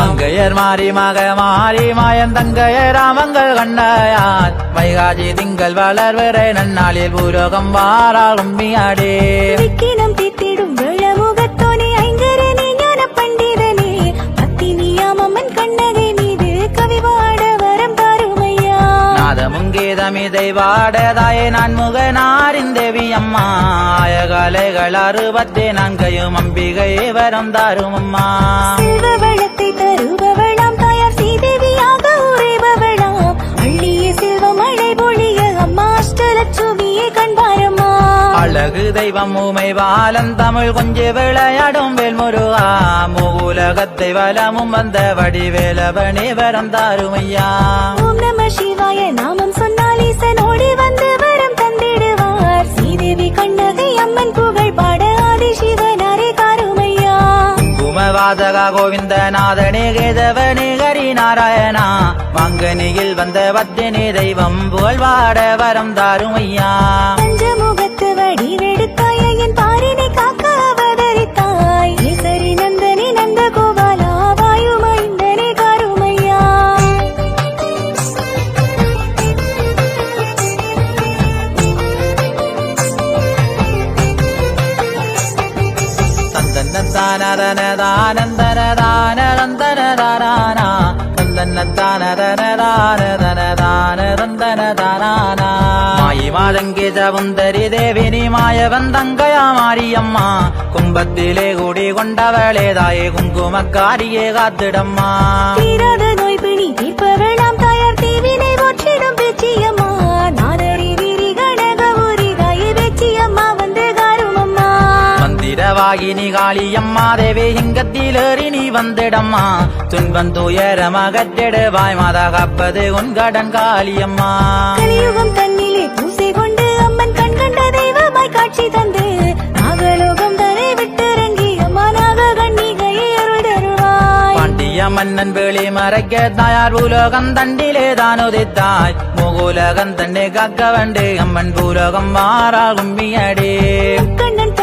மங்கையர் மாறி மக மாறி மாயன் தங்கையர் ராமங்கள் கண்டையான் வைகாஜி திங்கள் வளர்வரை நன்னாளில் பூரோகம் வாராள் கும்பியாடே நாதமுங்கேதமிதை வாடதாயே. நான் முகனாரின் தேவி அம்மா. ஆயகாலைகள் அறுபத்தே நான்கையும் அம்பிகை வரம் தாரும் அம்மா. வளத்தை தருபவளாம். தாயார் சீதேவியாக உரைபவளாம் அள்ளிய செல்வ மழை பொழிய அம்மா. அஷ்டலட்சுமியே கண்பாரம்மா அழகு தெய்வம் ஊமை பாலன் தமிழ் கொஞ்சி விளையாடும் வேல்முருகா. மூலகத்தை வலமும் வந்த வடிவேலவனே வரம் தாருமையா ஓம் நம சிவாய நாமம் அம்மன் புகழ் பாட ஆதி சிவனாரே காருமையா. குமவாதகா கோவிந்த நாதனே கேதவனே ஹரி நாராயணா மங்கனியில் வந்த வத்தினி தெய்வம் புகழ்வாட வரம் தாருமையா. பஞ்சமுகத்து வடிவெடுத்தாய் என் பாரினை மாதங்கே ஜவுந்தரி தேவினி மாயவன் தங்கையா மாரியம்மா கும்பத்திலே கூடி கொண்டவளே தாயே குங்குமக்காரியே காத்திடம்மா. மந்திரவாகினி காளியம்மா தேவி இங்கத்திலேறி நீ வந்திடம்மா. துன்பம் துயரம் அகற்றிடுவாய் மாதா காப்பது உன் கடன் காளியம்மா கலியுகம் தன்னிலே பூசை கொண்டு அம்மன் கண் கண்ட தெய்வமாய் காட்சி தந்து நாகலோகம் தரை விட்டிறங்கி அம்மா நாக கண்ணிகையை அருள் தருவாய். பாண்டிய மன்னன் வேளி மறைக்க தாயார் பூலோகம் தண்டிலே தான் உதித்தாய். முகுலகம் தன்னை காக்க வேண்டு அம்மன் பூலோகம் மாறா கும்பியடே கண்ணன்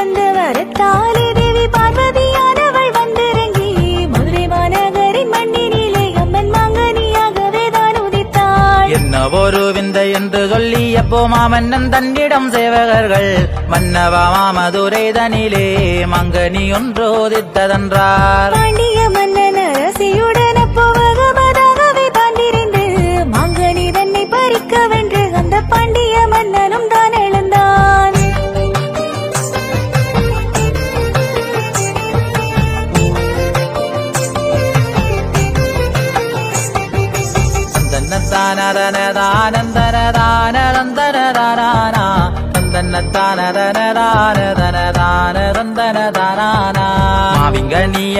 வரத்தாலே தேவி பார்வதியானவள் வந்திறங்கி மதுரை மாநகரின் மண்ணினிலே அம்மன் மாங்கனியாகவே தான் உதித்தாள். என்ன ஒரு விந்தை என்று சொல்லி எப்போ மாமன்னன் தன்னிடம் சேவகர்கள்? மன்னவா மாமதுரை தனிலே மங்கனி ஒன்றோதித்ததென்றார் பாண்டிய மன்னன் அரசியுடன் அப்போ வகமதாகவே தாண்டிருந்து மாங்கனி தன்னை பறிக்க வென்று அந்த பாண்டிய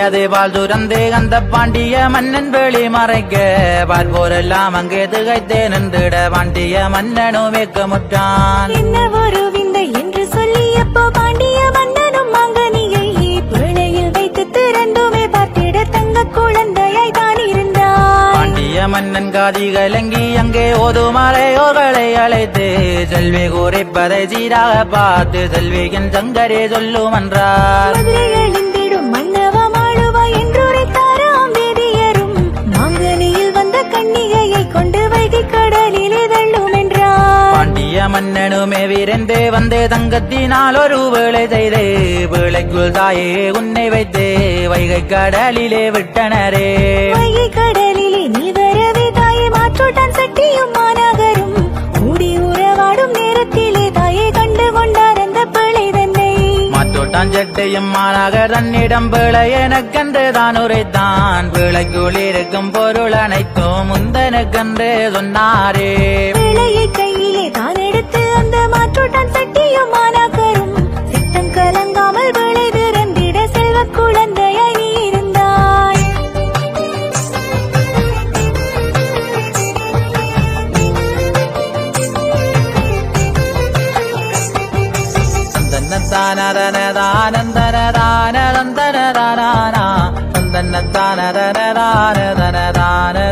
அது பால் துறந்தே அந்த பாண்டிய மன்னன் வெளி மறைக்க பார்ப்போரெல்லாம் அங்கே திகைத்தே நின்றுட பாண்டிய மன்னனும் வெக்கமுற்றான் என்ன ஒரு பாண்டிய மன்னன் காதி கலங்கி அங்கே ஓதுமலையோர்களை அழைத்து செல்வி கூறிப்பதை சீராக பார்த்து செல்வியின் சங்கரே சொல்லும் என்றார் மன்னனுமே விரைந்து வந்து தங்கத்தினால் ஒரு வேளை செய்து வேளைக்குள் தாயே உன்னை வைத்து வைகை கடலிலே விட்டனரே. வைகை மாற்றோட்டான் சட்டையும் மாறாக தன்னிடம் பிழை எனக்கென்று தான் உரைத்தான். பிழைக்குள் இருக்கும் பொருள் அனைத்தும் முந்தனுக்கென்று சொன்னாரே. பிள்ளையை கையிலே தான் எடுத்து அந்த மாற்றோட்டான் சட்டியும் மாறாக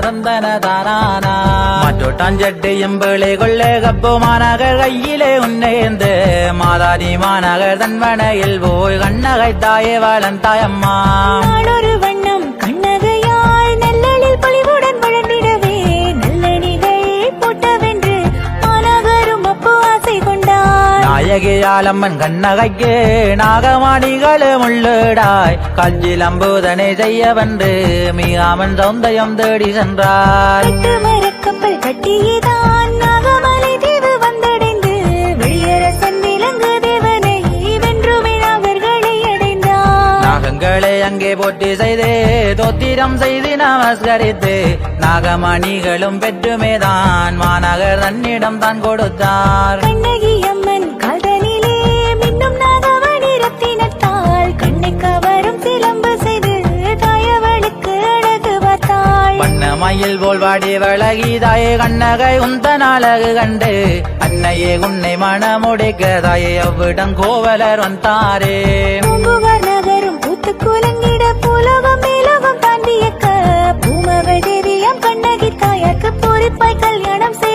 தந்தன தானானா மாற்றோட்டாஞ்சட்டையும் பிள்ளை கொள்ளே மாநகர் கையிலே உன்னேந்து மாதாதி மாநகர் தன்வனையில் போய் கண்ணகை தாயே வளன் தாயம்மா நாயகியாலம்மன் கண்ணகைக்கு நாகமாணிகளும் உள்ளடாய் காஞ்சில் அம்புதனை செய்ய வந்து மீகாமன் சௌந்தயம் தேடி சென்றார். மரக்கப்பல் கட்டியதான் நாகமலை தீவு வந்தடைந்து வெளியரசன் விலங்கு தேவனை வென்றுமே அடைந்தார். நாகங்களை அங்கே போட்டி செய்து தோத்திரம் செய்து நமஸ்கரித்து நாகமணிகளும் பெற்றுமேதான் மாநகர் தன்னிடம் தான் கொடுத்தார். கண்ணகி மாயில் போல் வாடி வழகி தாயே கண்ணகை உந்தன் அழகு கண்டு அன்னையே உன்னை மணமுடிக்க தாயே அவ்விடம் கோவலர் வந்தாரே. நகரும் பூத்து குலங்கிட பூலோகம் மேலோகம் தாண்டியக்க பூமகள் தேவியம் கண்ணகி தாயக்கு பொறுப்பாய் கல்யாணம் செய்ய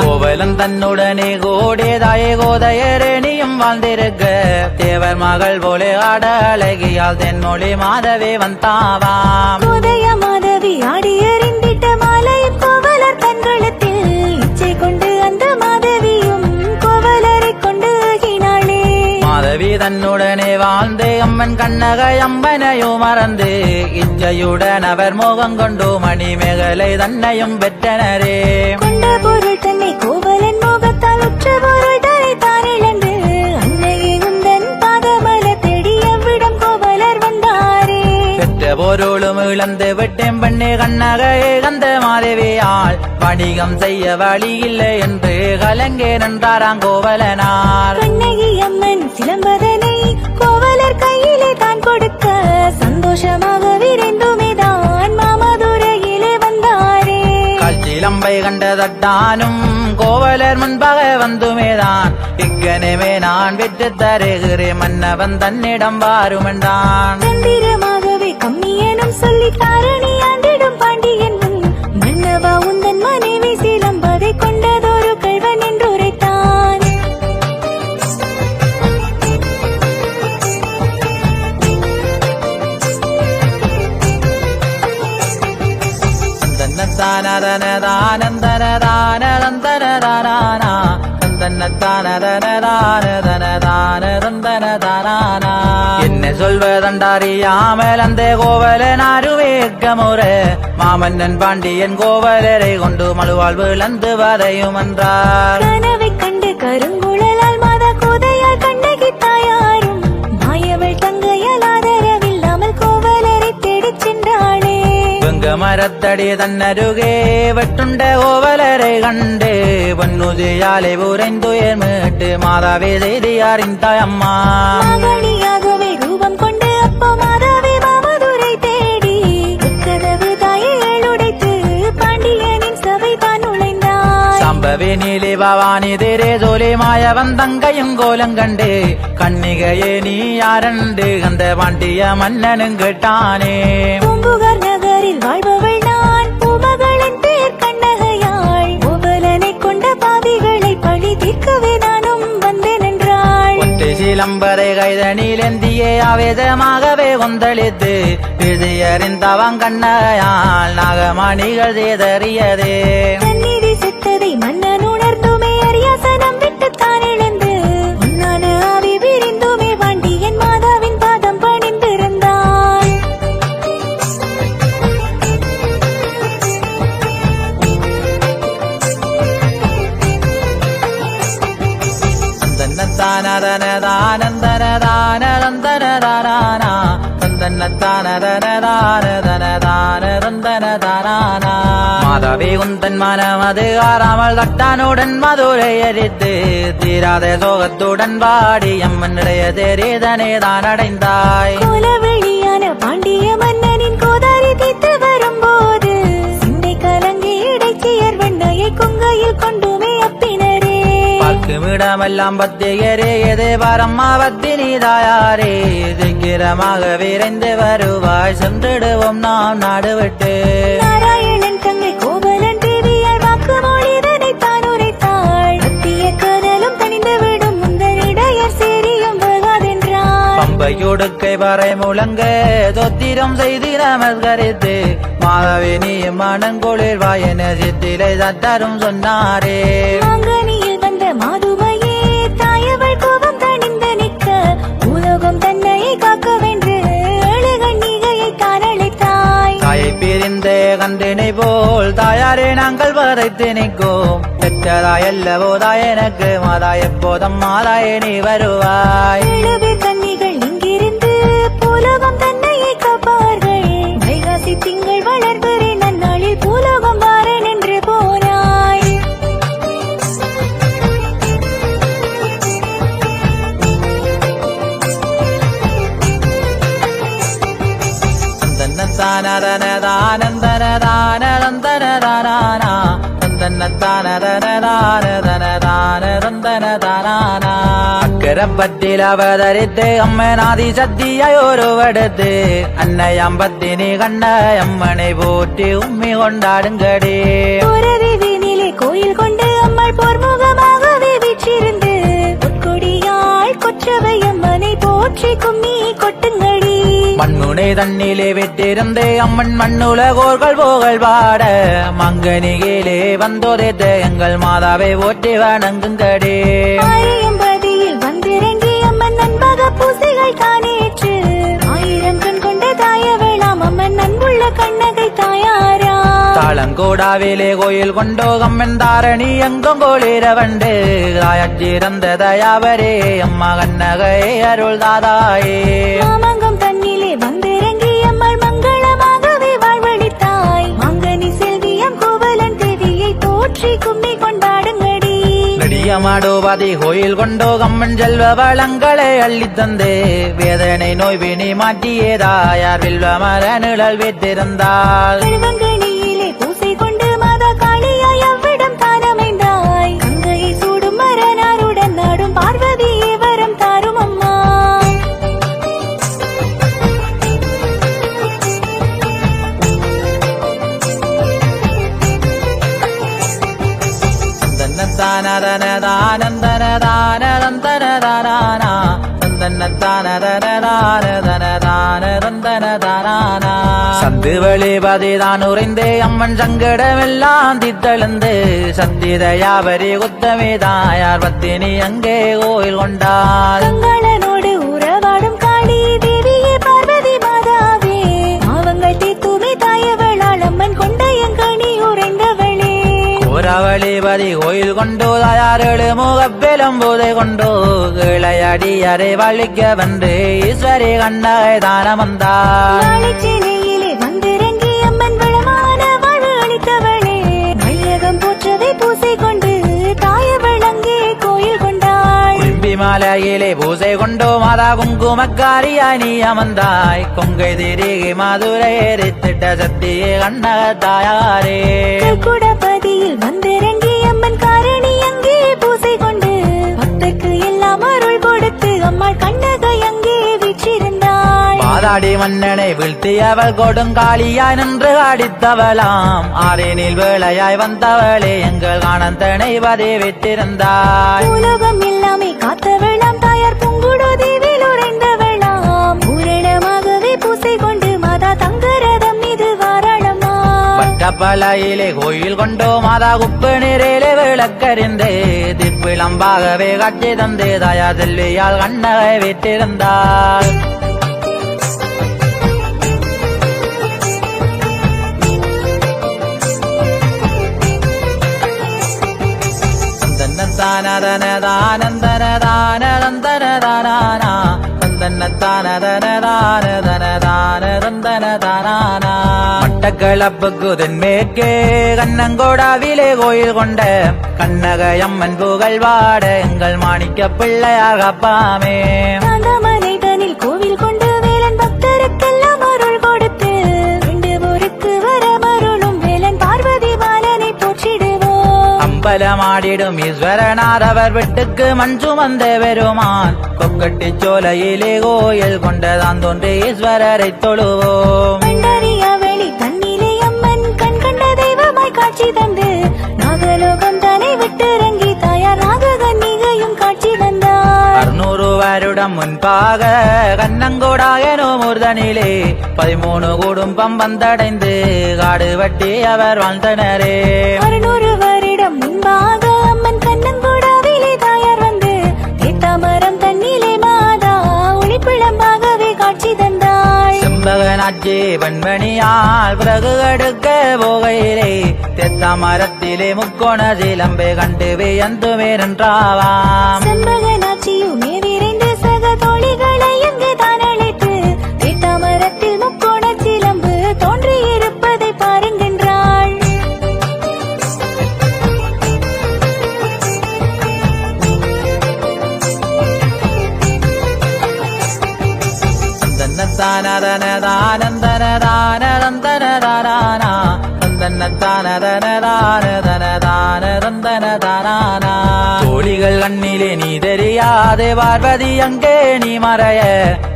கோவலன் தன்னுடனே கோடியதாயே கோதையரேணியும் வாழ்ந்திருக்க. தேவர் மகள் போலே ஆட அழகியால் தென்மொழி மாதவே வந்தாவாம் உதயமா தன்னுடனே வாழ்ந்து அம்மன் கண்ணகை அம்பனையும் மறந்து இஞ்சையுடன் அவர் மோகம் கொண்டு மணிமேகலை தன்னையும் பெற்றனரே. பொருளும் இழந்து விட்டேன் பெண்ணே கண்ணகையே கந்த மாதவியால். வணிகம் செய்ய வழி இல்லை என்று கலங்கே நின்றாராம் கோவலனார். கண்ணகி அம்மன் சிலம்பதனை கோவலர் கையிலே தான் கொடுக்க சந்தோஷமாக விரைந்துமே தான் மாமதுரையிலே வந்தாரே. காட்சிலம்பை கண்டதட்டானும் கோவலர் முன்பாக வந்துமேதான் இக்கனமே நான் விட்டு தருகிறேன் மன்னவன் தன்னிடம் வாருமென்றான். தந்திரமாகவே சொல்லி தாரணி ஆண்டிடும் பாண்டியன் முன் மன்னவா உந்தன் மனைவி சிலம்பதை கொண்டதொரு கல்வன் என்று உரைத்தான் என்ன சொல்வதண்டறியாமல் அந்த கோவலன் அருவேக்கமுறை மாமன்னன் பாண்டியன் கோவலரை கொண்டு மழுவாள் விளந்து வதையும் என்றார் கனவை கண்டு கருங்குழலால் வெங்க மரத்தடி தன்னருகே வெட்டுண்ட கோவலரை கண்டு பொன்னுதியாலை உரைந்துயர் மீட்டு மாதாவே செய்தியாரின் தாயம்மா. மகனியாகவே ரூபம் கொண்டு அப்போ மாதாவே மாமதுரை தேடி கதவு தாயை உடைத்து பாண்டியனின் சபை தான் நுழைந்தாள் சம்பவே நீலி பவானி தேரே ஜோலி மாயவன் தங்கையும் கோலம் கண்டு கண்ணிகையே நீ யாரண்டு? அந்த பாண்டிய மன்னனும் கேட்டானே. பூம்புகார் நகரில் வாழ்பவள் சிலம்பரை கைதனிலேந்தியே ஆவேசமாகவே கொந்தளித்து இது கண்ணையால் நாகமணிகள் செய்தறியதே மாதவி உந்தன் மனமது ஆறாமல் தட்டானுடன் மதுரை எரித்து தீராத சோகத்துடன் வாடி அம்மனுடைய தெரிதனே தான் அடைந்தாய். கோலவெளியான பாண்டிய மன்னனின் கோதாரி தீத்து வரும்போது சிந்தை கலங்கி இடைச்சியர் வெண்ணையை கொங்கையில் கொண்டு பார்க்குமிடமெல்லாம் பத்தியரே எதே வரம்மா பத்தினி தாயாரே. சீக்கிரமாக விரைந்து வருவாய் சென்றிடுவோம் நாம் நாடு விட்டு. நாராயணன் தங்கை கோவலன் தேவியார் வாக்கு மொழிதனை தான் உரைத்தாள். அத்திய கதலும் தனிந்து விடும் முந்தனிடையர் சேரியும் பம்பையொடுக்கை வரை முழங்க தொத்திரம் செய்து நமஸ்கரித்து மாதவி நீ மனங்குளிர் வாயன சித்திலை தத்தரும் சொன்னாரே. போல் தாயாரே நாங்கள் வரைத்து நிற்கும். பெற்றதாயல்லவோ தாய் எனக்கு மாதா எப்போதும் மாதாயே நீ வருவாய். അക്കരപ്പറ്റിൽ അവതരിത്ത് അമ്മനാദി സദ്യയായി ഒരുവെടുത്ത് അന്നയമ്പത്തിനി കണ്ട അമ്മനെ പോറ്റി ഉമ്മി കൊണ്ടാടും കടി കോയിൽ കൊണ്ട് അമ്മ പോർമുഖമാകവെ വീക്ഷിരുന്ന് കൊടിയാൾ കൊച്ചവയമ്മനെ പോറ്റി കുമ്മി மண்முனை தண்ணிலே விட்டிருந்து அம்மன் மண்ணுலகோர்கள் புகழ் பாட. மங்கனிகிலே வந்தோதைத்த எங்கள் மாதாவை ஓட்டி வணங்குங்கடி. ஆயிரம்பதியில் வந்திறங்கி அம்மன் நண்பக பூசைகள் தானேற்று. ஆயிரம் கண் கொண்ட தாய வேளாம் அம்மன் அன்புள்ள கண்ணகை தாயாரா. தாளங்கோடாவிலே கோயில் கொண்டோ கம்மன் தாரணி எங்கும் கோளிர வண்டு. தாயச்சிறந்த தயாவரே அம்மா கண்ணகை அருள் தாதாயே போற்றி கும்மி கொண்டாடுங்கடி. நடியமாடுவதி கோயில் கொண்டோ கம்மன் செல்வ வளங்களை அள்ளித்தந்து வேதனை நோய் வினி மாற்றியே தாயார் வில்வ மர நிழல் வைத்திருந்தாள். சந்து வழிபதிதான் உறைந்து அம்மன் சங்கடமெல்லாம் தித்தெழுந்து சத்திதயாவரி குத்தமிதாயார் பத்தினி அங்கே கோயில் கொண்டாள் கங்களனோடு உறவாடும் காளி தேவியே பார்வதி மாதாவே பாவங்கள் தீர்த்துமே தாயவளால் அம்மன் கொண்டு புறவழிபதி கோயில் கொண்டோ தாயாரேழு முகப்பெலும் போதை கொண்டோ கிளையடி அறை வழிக்க வந்து ஈஸ்வரி கண்ணாய் தானம் கும்பி மாலையிலே பூசை கொண்டோ மாதா குங்குமக்காரியாய் நீ அமர்ந்தாய். கொங்கை திரிகை மாதுரை எரித்திட்ட சத்தியே கண்ண தாயாரே. குடபதியில் வந்திறங்கி அம்மன் காரணி அங்கே பூசை கொண்டு பக்தர்க்கு எல்லாம் அருள் கொடுத்து அம்மாள் கண்ணகை அங்கே வீற்றிருந்தாள். பாதாடி மன்னனை வீழ்த்தியவள் கொடுங்காலியாய் நின்று அடித்தவளாம். ஆரேனில் வேளையாய் வந்தவளே எங்கள் காணந்தனை பதவி விட்டிருந்தாய் பூலோகம் எல்லாமே காத்தவளாம் தாயார் பூங்குடோ தேவில் உறைந்தவளாம் கப்பலையிலே கோயில் கொண்டோ மாதா உப்பு நீரிலே விளக்கறிந்தே திப்பிளம்பாகவே காட்சி தந்தே தாயா செல்வியால் கண்ணகை விட்டிருந்தாள் தன்னத்தானதனதானந்தனதானந்தனதானா தன்னத்தானதனதானந்தனதானா தான கண்ணங்கோடாவிலே கோயில் கொண்ட கண்ணகையம்மன் புகழ் வாட எங்கள் மாணிக்க பிள்ளையாக பாமே. கொக்கட்டி சோலையிலே கோயில் கொண்டதான் தோன்றி ஈஸ்வரரை தொழுவோம். பண்டரிய வெளி தன்னிலே அம்மன் கண் கண்ட தெய்வமாய் காட்சி தந்து நாகலோகம் தானே விட்டிறங்கி தாயார் நாககன்னிகையும் காட்சி தந்தார். அறுநூறு வருடம் முன்பாக கண்ணங்கோடாயனோ மூர்தனிலே பதிமூணு குடும்பம் வந்தடைந்து காடு வட்டி அவர் வாழ்ந்தனரே. அறுநூறு முன்பாக அம்மன் கண்ணங்கூடாவிலே தாயார் வந்து தேத்தாமரம் தன்னிலே மாதா ஒளிப்பிழம்பாகவே காட்சி தந்தாள். செம்பகனாட்சி பெண்மணியால் பிறகு எடுக்க போகையிலே தெத்த மரத்திலே முக்கோண சிலம்பை கண்டு வியந்துமே நின்றாவாம். செம்பகனாட்சியுமே தோழிகள் கண்ணிலே நீ தெரியாதே பார்வதி அங்கே நீ மறைய.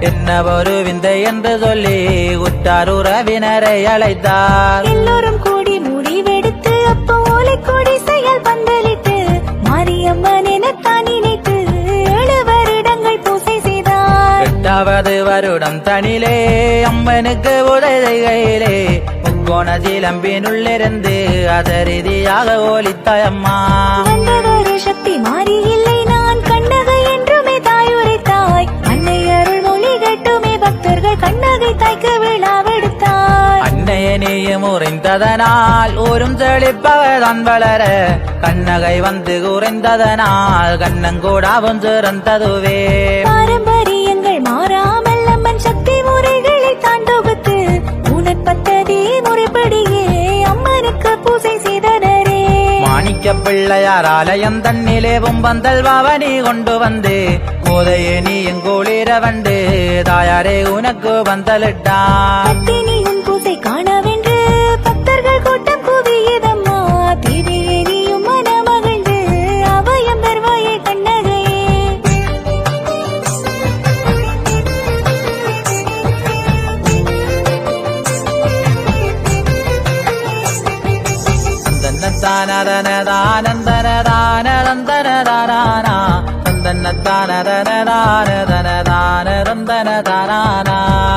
என்ன ஒரு விந்தை என்று சொல்லி உற்றார் உறவினரை அழைத்தார். எல்லோரும் எட்டாவது வருடம் தனிலே அம்மனுக்கு உதவிகையிலே முக்கோண சிலம்பினுள்ளிருந்து அதரீதியாக ஓலித்தாயம்மா வந்ததொரு சக்தி மாறி இல்லை நான் கண்ணகை என்றுமே தாய் உரைத்தாய். அன்னை அருள் மொழி கட்டுமே பக்தர்கள் கண்ணகை தாய்க்கு விழாவெடுத்தாய் அன்னைய நீயும் உறைந்ததனால் ஊரும் செழிப்பவதான் வளர கண்ணகை வந்து உறைந்ததனால் கண்ணங்கூடாவும் சிறந்ததுவே. பூசை செய்தனரே. மாணிக்க பிள்ளையார் ஆலயம் தன்னிலே பந்தல் பவனி கொண்டு வந்து கோதைய நீ எங்கோளிர வண்டு தாயாரே உனக்கு பத்தினியும் பூசை காணவென்று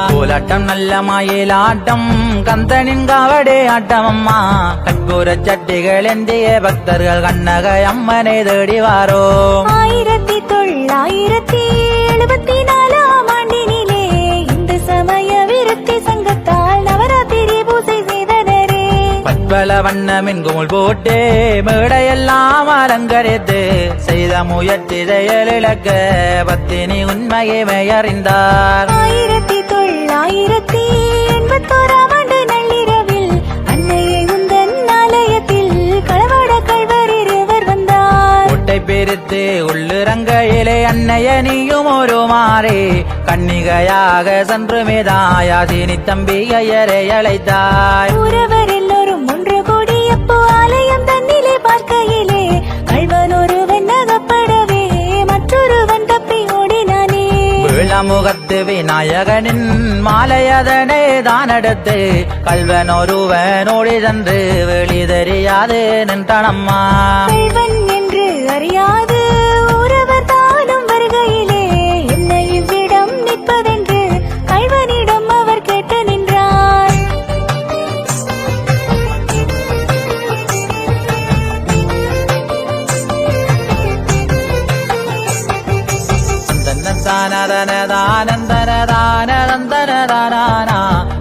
கோலாட்டம் நல்ல மயிலாட்டம் கந்தனின் காவடே ஆட்டம் அம்மா கற்பூர சட்டிகள் எந்திய பக்தர்கள் கண்ணக அம்மனை தேடி வாரோ. ஆயிரத்தி தொள்ளாயிரத்தி பற்பல வண்ணமின் கோல் போட்டு மேடையெல்லாம் அலங்கரித்து செய்த முயற்சி செயலிழக்க பத்தினி உண்மையை மெயறிந்தார். ஆயிரத்தி தொள்ளாயிரத்தி எண்பத்தோராம் ஆண்டு நள்ளிரவில் அன்னையை உந்தன் ஆலயத்தில் களவாட கள்வர் இருவர் வந்தார். கோட்டை பிரித்து உள்ளிறங்கையிலே அன்னைய நீயும் ஒரு மாறி கன்னிகையாக சென்று மேதாயாசினி தம்பி ஐயரை அழைத்தாய். உறவர் விளமுகத்து விநாயகனின் மாலையதனை தானடுத்து கல்வன் ஒருவன் ஓடி சென்று வெளி தெரியாது நின்றனம்மா என்று அறியாது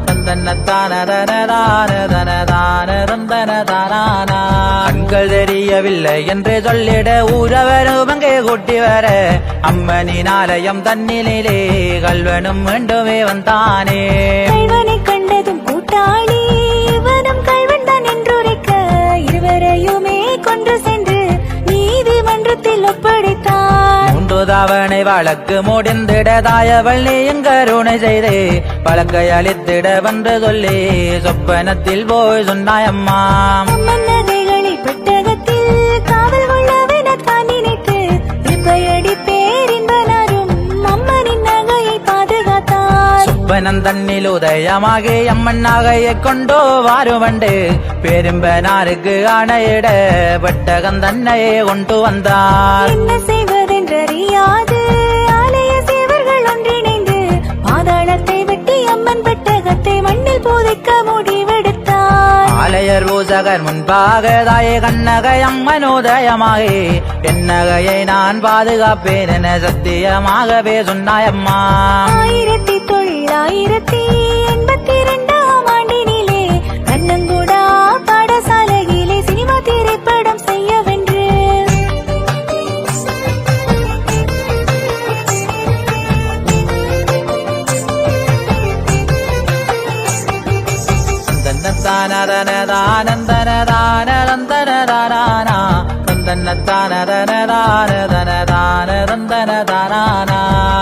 தந்தனத்தானதனதானதனதானதந்தனதானா கண்கள் தெரியவில்லை என்று சொல்லிட ஊரவரும் அங்கே கூட்டி வர அம்மனின் ஆலயம் தன்னிலே கல்வனும் மீண்டுமே வந்தானே. தவணை வழக்கு முடிந்திட தாயவள் நீயும் கருணை செய்து. பழக்கை அளித்திட வந்து சொல்லி சொப்பனத்தில் போய் சொன்னாயம்மா சொப்பனம் தன்னில் உதயமாகி அம்மன் நகையை கொண்டோ வாருவண்டு பெரும்பனாருக்கு அணையிட பெட்டகம் தன்னையே கொண்டு வந்தார். செய்வதென்றறியாது ஆலய சேவர்கள் ஒன்றிணைந்து பாதாளத்தை வெட்டி அம்மன் பெட்டகத்தை மண்ணில் புதைக்க முடிவெடுத்தார். ஆலயர் பூசகர் முன்பாக தாயே கண்ணகை அம்மனோதயமாகி என்னகையை நான் பாதுகாப்பேன் என சத்தியமாகவே சொன்னாயம்மா. ஆயிரத்தி தொள்ளாயிரத்தி எண்பத்தி இரண்டாம்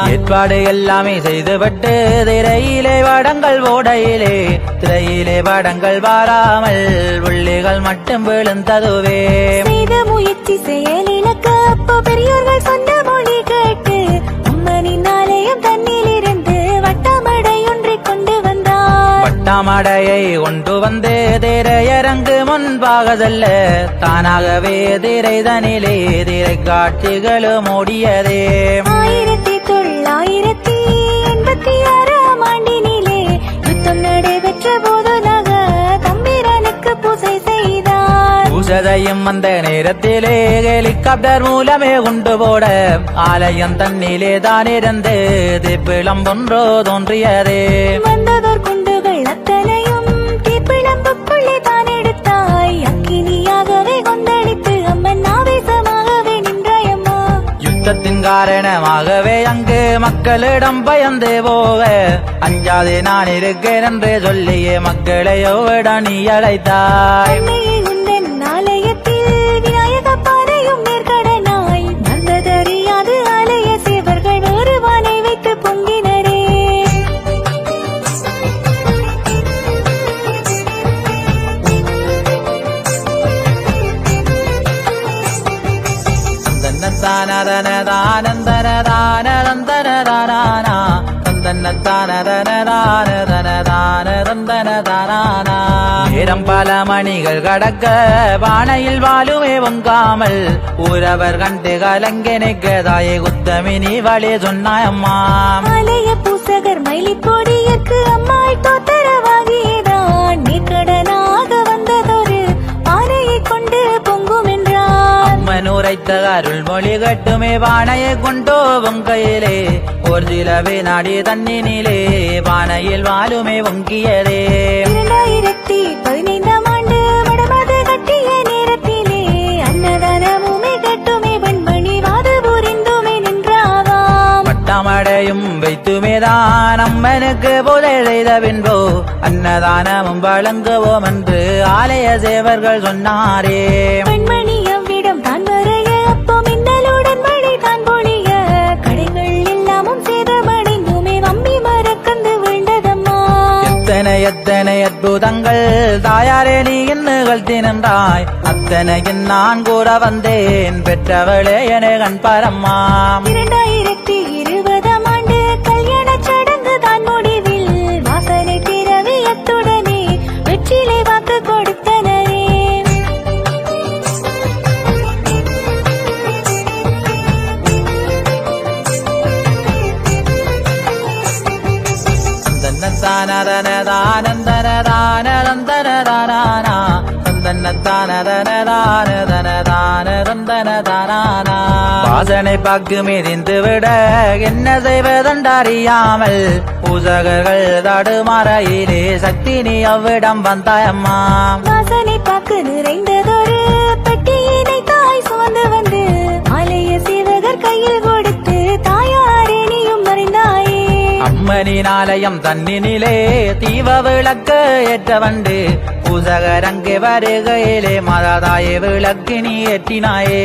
ஏற்பாடு எல்லாமே செய்துவிட்டு திரையிலே வடங்கள் ஓடையிலே திரையிலே வடங்கள் வாராமல் உள்ளிகள் மட்டும் விழுந்ததுவே. முயற்சி செயலிழக்க அப்போ பெரியோர்கள் சொன்ன பட்டாமடையை கொண்டு வந்து திரையரங்கு முன்பாக செல்ல தானாகவே திரைதனிலே திரை காட்சிகளும் ஓடியதே ஆயிரத்தி தொள்ளாயிரத்தி எண்பத்தி ஆறாம் ஆண்டினிலே யுத்தம் நடைபெற்ற போது தம்பிரனுக்கு பூசை செய்தார். பூசதையும் அந்த நேரத்திலே ஹெலிகாப்டர் மூலமே கொண்டு போட ஆலயம் தன்னிலே தான் இருந்து திப்பிளம் ஒன்றோ தோன்றியதே. வந்ததோர் யுத்தத்தின் காரணமாகவே அங்கு மக்களிடம் பயந்து போக அஞ்சாதே நான் இருக்கேன் என்று சொல்லியே மக்களையோட நீ அழைத்தாய். நேரம் பல மணிகள் கடக்க வானையில் வாழுமே பொங்காமல் ஊரவர் கண்டு கலங்கெனிக்க தாயை குத்தமினி வழி சொன்னாயம்மா ஆலய பூசகர் மயிலி பொடியக்கு அம்மாள் தோத்தரவாகியதான் உரைத்த அருள் மொழி கட்டுமே வானையை கொண்டோ பொங்கையிலே ஒரு சில வினாடி தண்ணினிலே வானையில் வாழுமே பொங்கியதே இரண்டாயிரத்தி பதினைந்தாம் ஆண்டு வடமது கட்டிய நேரத்திலே அன்னதானமுமே கட்டுமே வெண்மணி வாது புரிந்துமே நின்றாவாம் பட்டமடையும் வைத்துமேதான் அம்மனுக்கு புதை செய்த பின்போ அன்னதானமும் வழங்குவோம் என்று ஆலய சேவர்கள் சொன்னாரே. பெண்மணி அத்தனை எத்தனை அற்புதங்கள். தாயாரே நீ என்னுகள் தினந்தாய். அத்தனையின் நான் கூட வந்தேன். பெற்றவளே என கண் பரம்மா தந்தனத்தானதனதானதனதானதந்தனதானா வாசனை பாக்கு மிதிந்து விட என்ன செய்வதென்றறியாமல் பூசகர்கள் தடுமாறையிலே சக்தி நீ அவ்விடம் வந்தாயம்மா. வாசனை பாக்கு நிறைந்ததொரு பெட்டியினை தாய் சுமந்து வந்து ஆலய சேவகர் கையில் கொடுத்து தாய் வருகையிலே மததாய விளக்கு நீ ஏற்றினாயே.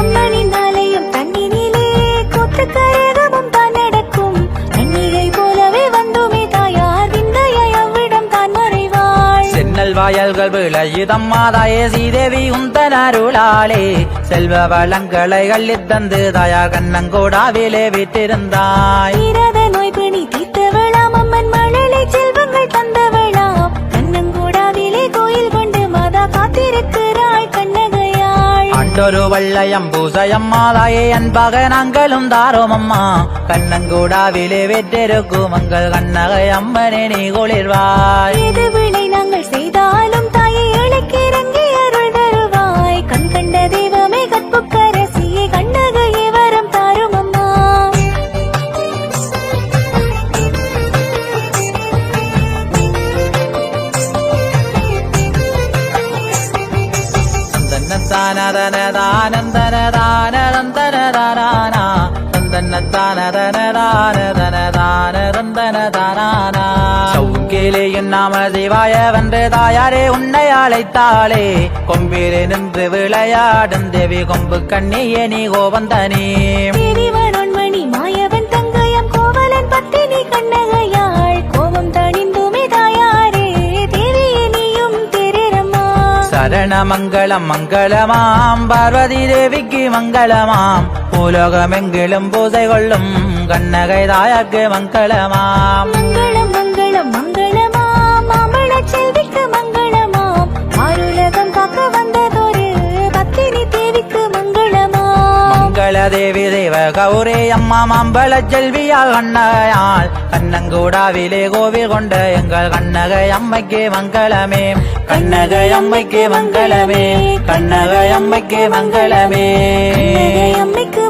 அம்மனின் ஆலயம் தண்ணினிலே கூத்து கரகமும் தான் நடக்கும். கன்னிகை போலவே வந்துமே தாயார் விந்தையை அவ்விடம் தான் மறைவாள். சென்னல் வாயல்கள் விளையுதம் மாதாயே ஸ்ரீதேவி உந்தன் அருளாளே செல்வ வளங்களை அள்ளித்தந்து தாயார் கண்ணங்கோடாவிலே விட்டிருந்தாய் தீராத கொண்டு மாதா காத்திருக்கிறாள் கண்ணகையாள். அண்டொரு வள்ளயம் பூசயம் மாதாயே அன்பாக நாங்களும் தாரோம் அம்மா கண்ணங்கூடாவிலே வெற்றிருக்கும் சவுக்கிலே நாம சிவாய வென்று தாயாரே உன்னை அழைத்தாளே. கொம்பிலே நின்று விளையாடும் தேவி கொம்பு கண்ணியே நீ கோவந்தனே. மனோன்மணி மாயவன் தங்கையம் கோவலன் பத்தினி கண்ணகையாள். கோபம் தணிந்துமே தாயாரே தேவியே நீயும் திரரம்மா. சரண மங்களம் மங்களமாம் பார்வதி தேவிக்கு மங்களமாம். பூலோகமெங்கிலும் பூசை கொள்ளும் கண்ணகை தாயாக்கு மங்களமாம். மங்களம் மங்களம் மங்களமாம். மாமழ செல்விக்கு மங்களமாம். ஆருலகம் காக்க வந்ததொரு பத்தினி தேவிக்கு மங்களமாம். மங்கள தேவி தேவ கௌரே அம்மா மாம்பழ செல்வியால் கண்ணகையால் கண்ணங்கூடாவிலே கோவில் கொண்ட எங்கள் கண்ணகை அம்மைக்கு மங்களமே. கண்ணகை அம்மைக்கு மங்களமே. கண்ணகை அம்மைக்கு மங்களமே. அம்மைக்கு